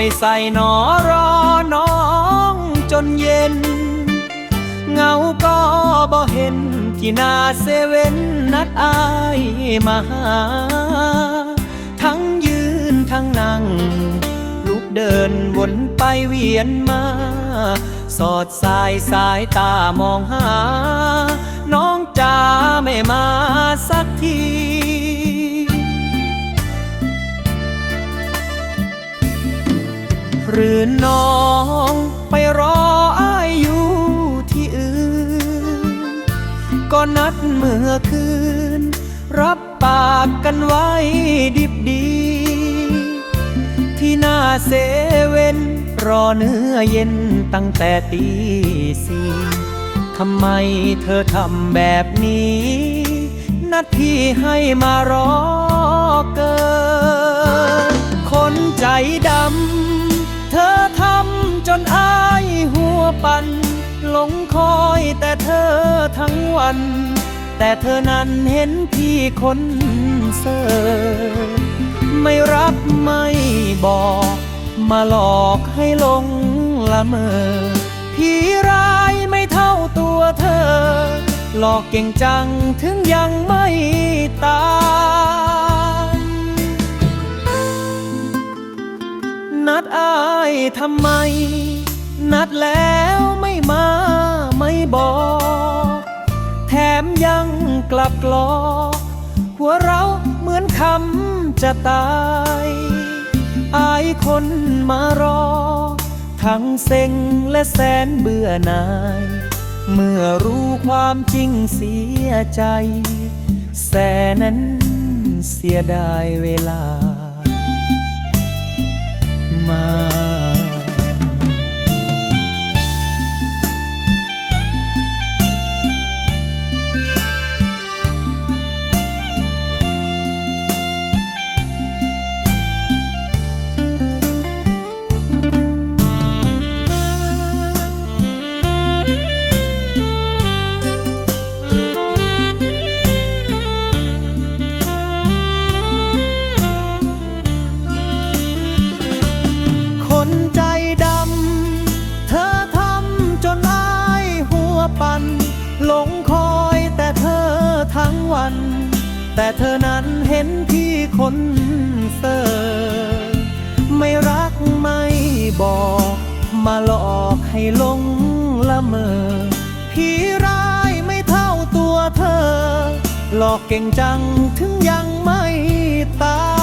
ไปใส่หนอรอน้องจนเย็น เงาก็บ่เห็นที่หน้าเซเว่นนัดอายมาหา ทั้งยืนทั้งนั่ง ลุกเดินวนไปเวียนมา สอดสายสายตามองหา หรือน้องไปรออายอยู่ที่อื่น ก็นัดเมื่อคืน รับปากกันไว้ดิบดี ที่หน้าเซเว่นรอเนื้อเย็นตั้งแต่ตีสี่ทำไมเธอทำแบบนี้ นัดพี่ให้มารอเกิน คนใจดำเธอทำ จนอายหัวปัน หลงคอยแต่เธอทั้งวัน แต่เธอนั้นเห็นพี่คนเซอร์ไม่รักไม่บอก มาหลอกให้หลงละเมอพี่ร้ายไม่เท่าตัวเธอ หลอกเก่งจังถึงยังไม่ตาม นัดอายทำไม นัดแล้วไม่มาไม่บอก แถมยังกลับกลอ หัวเราเหมือนคำจะตาย อายคนมารอ ทั้งเซ็งและแสนเบื่อหน่าย เมื่อรู้ความจริงเสียใจ แสนนั้นเสียดายเวลา แต่เธอนั้นเห็นพี่คนเซอร์ไม่รักไม่บอก มาหลอกให้ลงละเมอพี่ร้ายไม่เท่าตัวเธอ หลอกเก่งจังถึงยังไม่ตาย